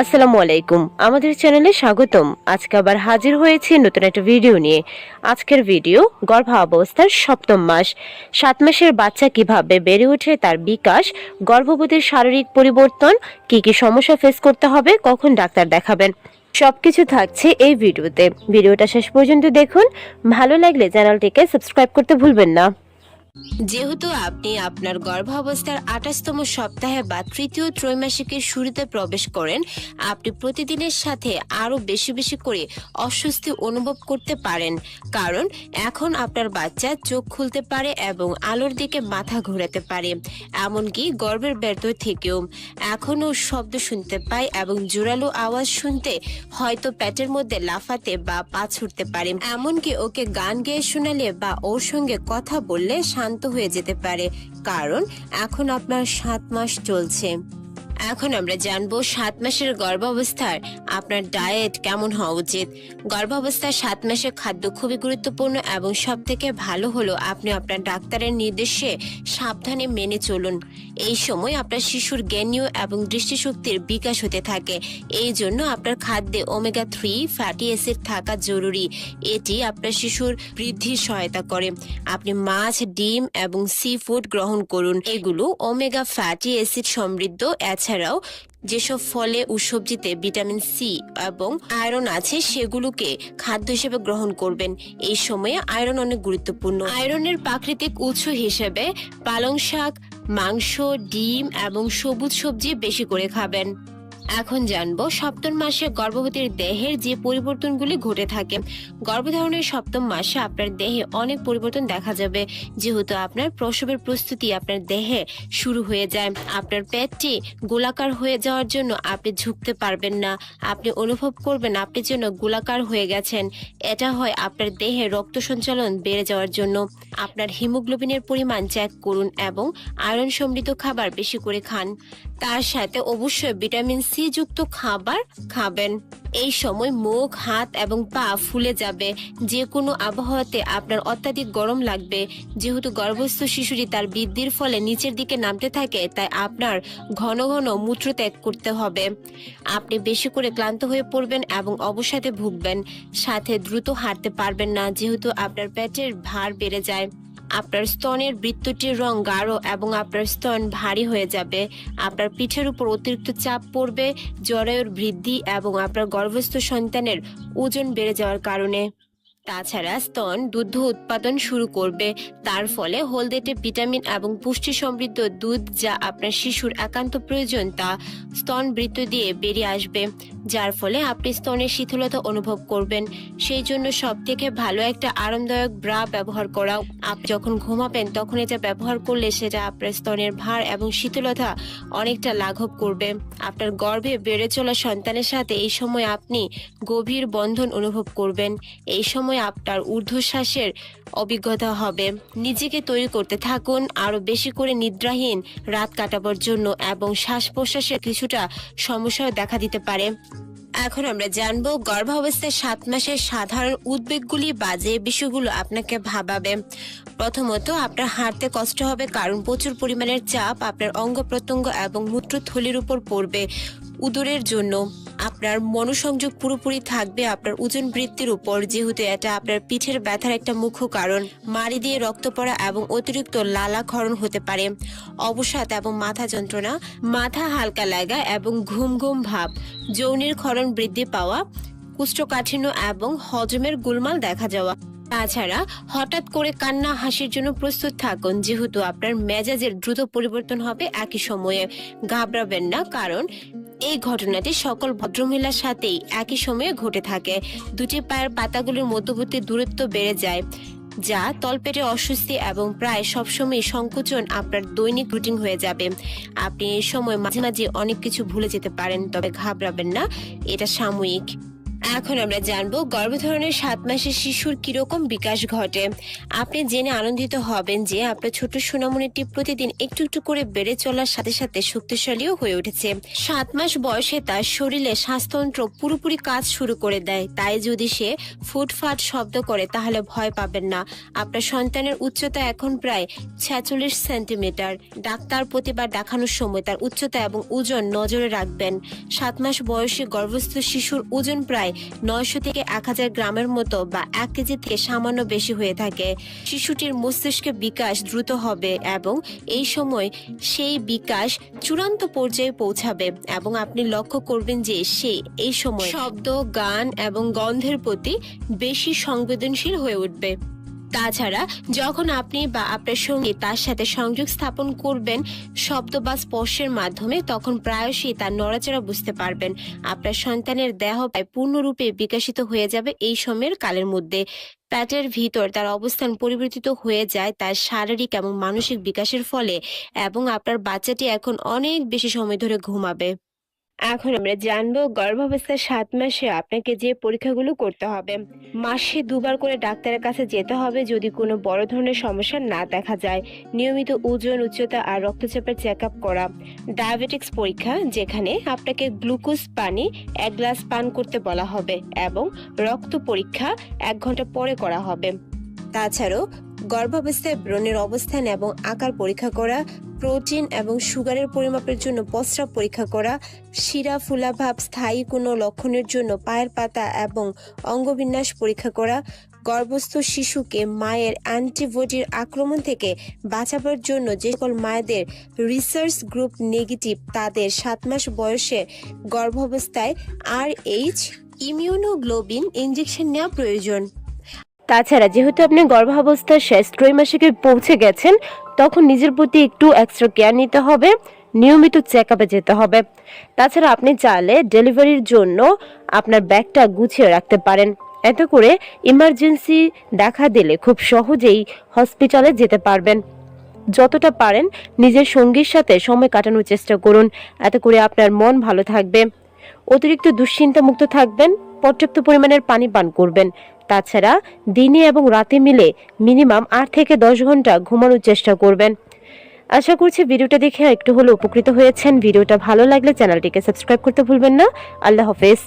আসসালামু আলাইকুম। আমাদের চ্যানেলে স্বাগতম। আজকে আবার হাজির হয়েছি নতুন একটা ভিডিও নিয়ে। আজকের ভিডিও গর্ভাবস্থার সপ্তম মাস। সাত মাসের বাচ্চা কীভাবে বেড়ে ওঠে তার বিকাশ, গর্ভবতীর শারীরিক পরিবর্তন, কি কি সমস্যা ফেস করতে হবে, কখন ডাক্তার দেখাবেন, সবকিছু থাকছে এই ভিডিওতে। ভিডিওটা শেষ পর্যন্ত দেখুন। ভালো লাগলে চ্যানেলটিকে সাবস্ক্রাইব করতে ভুলবেন না। যেহেতু আপনি আপনার গর্ভাবস্থার আঠাশতম সপ্তাহে বা তৃতীয় ত্রৈমাসিকের শুরুতে প্রবেশ করেন, আপনি প্রতিদিনের সাথে আরও বেশি বেশি করে অস্বস্তি অনুভব করতে পারেন। কারণ এখন আপনার বাচ্চা চোখ খুলতে পারে এবং আলোর দিকে মাথা ঘোরাতে পারে। এমনকি গর্বের ব্যর্থ থেকেও। এখনও শব্দ শুনতে পায় এবং জোরালো আওয়াজ শুনতে হয়তো প্যাটের মধ্যে লাফাতে বা পা ছুটতে পারে। এমনকি ওকে গান গেয়ে শোনালে বা ওর সঙ্গে কথা বললে শান্ত হয়ে যেতে পারে, কারণ এখন আপনার সাত মাস চলছে। এখন আমরা জানব সাত মাসের গর্ভাবস্থার আপনার ডায়েট কেমন হওয়া উচিত। গর্ভাবস্থার সাত মাসের খাদ্য খুবই গুরুত্বপূর্ণ এবং সব থেকে ভালো হলো আপনি আপনার ডাক্তারের নির্দেশে সাবধানে মেনে চলুন। এই সময় আপনার শিশুর জ্ঞানীয় এবং দৃষ্টিশক্তির বিকাশ হতে থাকে। এই জন্য আপনার খাদ্যে ওমেগা থ্রি ফ্যাটি অ্যাসিড থাকা জরুরি। এটি আপনার শিশুর বৃদ্ধির সহায়তা করে। আপনি মাছ, ডিম এবং সি ফুড গ্রহণ করুন। এগুলো ওমেগা ফ্যাটি অ্যাসিড সমৃদ্ধ। এছাড়াও যেসব ফলে ও সবজিতে ভিটামিন সি এবং আয়রন আছে, সেগুলোকে খাদ্য হিসেবে গ্রহণ করবেন। এই সময়ে আয়রন অনেক গুরুত্বপূর্ণ। আয়রনের প্রাকৃতিক উৎস হিসেবে পালং শাক মাংস ডিম এবং সবুজ সবজি বেশি করে খাবেন। এখন জানব সপ্তম মাসে গর্ভবতীর দেহের যে পরিবর্তনগুলি ঘটে থাকে। গর্ভধারণের সপ্তম মাসে আপনার দেহে অনেক পরিবর্তন দেখা যাবে। যেহেতু আপনার প্রসবের প্রস্তুতি আপনার দেহে শুরু হয়ে যায়। আপনার পেটটি গোলাকার হয়ে যাওয়ার জন্য আপনি ঝুঁকতে পারবেন না। আপনি অনুভব করবেন আপনি যেন গোলাকার হয়ে গেছেন। এটা হয় আপনার দেহে রক্ত সঞ্চালন বেড়ে যাওয়ার জন্য। আপনার হিমোগ্লোবিনের পরিমাণ চেক করুন এবং আয়রন সমৃদ্ধ খাবার বেশি করে খান। তার সাথে অবশ্যই ভিটামিন যুক্ত খাবার খাবেন। এই সময় মুখ, হাত এবং পা ফুলে যাবে। যে কোনো আবহাওয়াতে আপনার অত্যাধিক গরম লাগবে। যেহেতু গর্ভস্থ শিশুটি তার বৃদ্ধির ফলে নিচের দিকে নামতে থাকে, তাই আপনার ঘন ঘন মূত্র ত্যাগ করতে হবে। আপনি বেশি করে ক্লান্ত হয়ে পড়বেন এবং অবসাদে ভুগবেন। সাথে দ্রুত হাঁটতে পারবেন না, যেহেতু আপনার পেটের ভার বেড়ে যায়। আপনার স্তনের বৃত্তটির রং গাঢ় এবং আপনার স্তন ভারী হয়ে যাবে। আপনার পিঠের উপর অতিরিক্ত চাপ পড়বে, জরায়ুর বৃদ্ধি এবং আপনার গর্ভস্থ সন্তানের ওজন বেড়ে যাওয়ার কারণে। তাছাড়া স্তন দুধ উৎপাদন শুরু করবে। তার ফলে হলদেটে ভিটামিন এবং পুষ্টি সমৃদ্ধ দুধ যা আপনার শিশুর একান্ত প্রয়োজন তা স্তন বৃত্ত দিয়ে বেরিয়ে আসবে, যার ফলে আপনি স্তনের শীতলতা অনুভব করবেন। সেই জন্য সব থেকে ভালো একটা আরামদায়ক ব্রা ব্যবহার করা আপনি যখন ঘুমাবেন, তখন এটা ব্যবহার করলে সেটা আপনার স্তনের ভার এবং শীতলতা অনেকটা লাঘব করবে। আপনার গর্ভে বেড়ে চলা সন্তানের সাথে এই সময় আপনি গভীর বন্ধন অনুভব করবেন। এই সময় আপনার ঊর্ধ্বশ্বাসের অভিজ্ঞতা হবে। নিজেকে তৈরি করতে থাকুন আরও বেশি করে নিদ্রাহীন রাত কাটাবার জন্য এবং শ্বাস প্রশ্বাসের কিছুটা সমস্যাও দেখা দিতে পারে। এখন আমরা জানব, গর্ভাবস্থায় সাত মাসের সাধারণ উদ্বেগগুলি বা যে বিষয়গুলো আপনাকে ভাবাবে। প্রথমত, আপনার হাঁটতে কষ্ট হবে কারণ প্রচুর পরিমাণের চাপ আপনার অঙ্গ প্রত্যঙ্গ এবং মূত্রথলির উপর পড়বে। উদরের জন্য আপনার মনোসংযোগ পুরোপুরি থাকবে আপনার ওজন বৃদ্ধির উপর, যেহেতু এটা আপনার পিঠের ব্যথার একটা মুখ্য কারণ। মাড়ি দিয়ে রক্ত পড়া এবং অতিরিক্ত লালাক্ষরণ হতে পারে, অবসাদ এবং মাথা যন্ত্রণা, মাথা হালকা লাগা এবং ঘুম ঘুম ভাব, যৌনের ক্ষরণ বৃদ্ধি পাওয়া, কুষ্ঠকাঠিন্য এবং হজমের গুলমাল দেখা যাওয়া। তাছাড়া হঠাৎ করে কান্না হাসির জন্য প্রস্তুত থাকুন। যেহেতু আপনার মেজাজের দ্রুত পরিবর্তন হবে, একই সময়ে ঘাবড়াবেন না, কারণ এই ঘটনাটি সকল ভদ্রমহিলার সাথেই একই সময়ে ঘটে থাকে। দুটি পায়ের পাতাগুলির মধ্যবর্তী দূরত্ব বেড়ে যায়, যা তলপেটে অস্বস্তি এবং প্রায় সবসময় সংকোচন আপনার দৈনিক রুটিন হয়ে যাবে। আপনি এই সময় মাঝে মাঝে অনেক কিছু ভুলে যেতে পারেন, তবে ঘাবড়াবেন না, এটা সাময়িক। এখন আমরা জানব গর্ভধারণের সাত মাসের শিশুর কীরকম বিকাশ ঘটে। আপনি জেনে আনন্দিত হবেন যে আপনার ছোট সোনামণিটি প্রতিদিন একটু একটু করে বেড়ে চলার সাথে সাথে শক্তিশালীও হয়ে উঠেছে। সাত মাস বয়সে তার শরীরে শ্বাসতন্ত্র পুরোপুরি কাজ শুরু করে দেয়। তাই যদি সে ফুটফাট শব্দ করে, তাহলে ভয় পাবেন না। আপনার সন্তানের উচ্চতা এখন প্রায় ছেচল্লিশ সেন্টিমিটার। ডাক্তার প্রতিবার দেখানোর সময় তার উচ্চতা এবং ওজন নজরে রাখবেন। সাত মাস বয়সে গর্ভস্থ শিশুর ওজন প্রায় নয়শো থেকে এক হাজার গ্রামের মতো বা এক কেজি থেকে সামান্য বেশি হয়ে থাকে। শিশুটির মস্তিষ্কে বিকাশ দ্রুত হবে এবং এই সময় সেই বিকাশ চূড়ান্ত পর্যায়ে পৌঁছাবে এবং আপনি লক্ষ্য করবেন যে সে এই সময় শব্দ গান এবং গন্ধের প্রতি বেশি সংবেদনশীল হয়ে উঠবে। তাছাড়া যখন আপনি বা আপনার সঙ্গী তার সাথে সংযোগ স্থাপন করবেন শব্দ বা স্পর্শের মাধ্যমে, তখন প্রায়শই তার নড়াচড়া বুঝতে পারবেন। আপনার সন্তানের দেহ পূর্ণরূপে বিকাশিত হয়ে যাবে এই সময়ের কালের মধ্যে। প্যাটের ভিতর তার অবস্থান পরিবর্তিত হয়ে যায়, তার শারীরিক এবং মানসিক বিকাশের ফলে, এবং আপনার বাচ্চাটি এখন অনেক বেশি সময় ধরে ঘুমাবে। এখন আমরা জানব গর্ভাবস্থার সাত মাসে আপনাকে যে পরীক্ষাগুলো করতে হবে। মাসে দুবার করে ডাক্তারের কাছে যেতে হবে যদি কোনো বড় ধরনের সমস্যা না দেখা যায়। নিয়মিত ওজন, উচ্চতা আর রক্তচাপের চেক আপ করা। ডায়াবেটিক্স পরীক্ষা যেখানে আপনাকে গ্লুকোজ পানি এক গ্লাস পান করতে বলা হবে এবং রক্ত পরীক্ষা এক ঘণ্টা পরে করা হবে। তাছাড়াও গর্ভাবস্থায় ব্রণের অবস্থান এবং আকার পরীক্ষা করা, প্রোটিন এবং সুগারের পরিমাপের জন্য প্রস্রাব পরীক্ষা করা, শিরা, ফুলাভাব স্থায়ী কোনো লক্ষণের জন্য পায়ের পাতা এবং অঙ্গবিন্যাস পরীক্ষা করা, গর্ভস্থ শিশুকে মায়ের অ্যান্টিবডির আক্রমণ থেকে বাঁচাবার জন্য যে সকল মায়েদের রিসার্চ গ্রুপ নেগেটিভ তাদের সাত মাস বয়সে গর্ভাবস্থায় আর এইচ ইমিউনোগ্লোবিন ইঞ্জেকশন নেওয়া প্রয়োজন। তাছাড়া যেহেতু আপনি গর্ভাবস্থার শেষ ত্রৈমাসিকে পৌঁছে গেছেন, তখন নিজের প্রতি একটু এক্সট্রা কেয়ার নিতে হবে, নিয়মিত চেক আপে যেতে হবে। তাছাড়া আপনি চাইলে ডেলিভারির জন্য আপনার ব্যাগটা গুছিয়ে রাখতে পারেন। এতে করে ইমার্জেন্সি দেখা দিলে খুব সহজেই হসপিটালে যেতে পারবেন। যতটা পারেন নিজের সঙ্গীর সাথে সময় কাটানোর চেষ্টা করুন, এতে করে আপনার মন ভালো থাকবে। অতিরিক্ত দুশ্চিন্তা মুক্ত থাকবেন, পর্যাপ্ত পরিমাণের পানি পান করবেন। তাছাড়া দিনে এবং রাতে মিলে মিনিমাম আট থেকে দশ ঘণ্টা ঘুমানোর চেষ্টা করবেন। আশা করছি ভিডিওটা দেখে একটু হলেও উপকৃত হয়েছেন। ভিডিওটা ভালো লাগলে চ্যানেলটিকে সাবস্ক্রাইব করতে ভুলবেন না। আল্লাহ হাফেজ।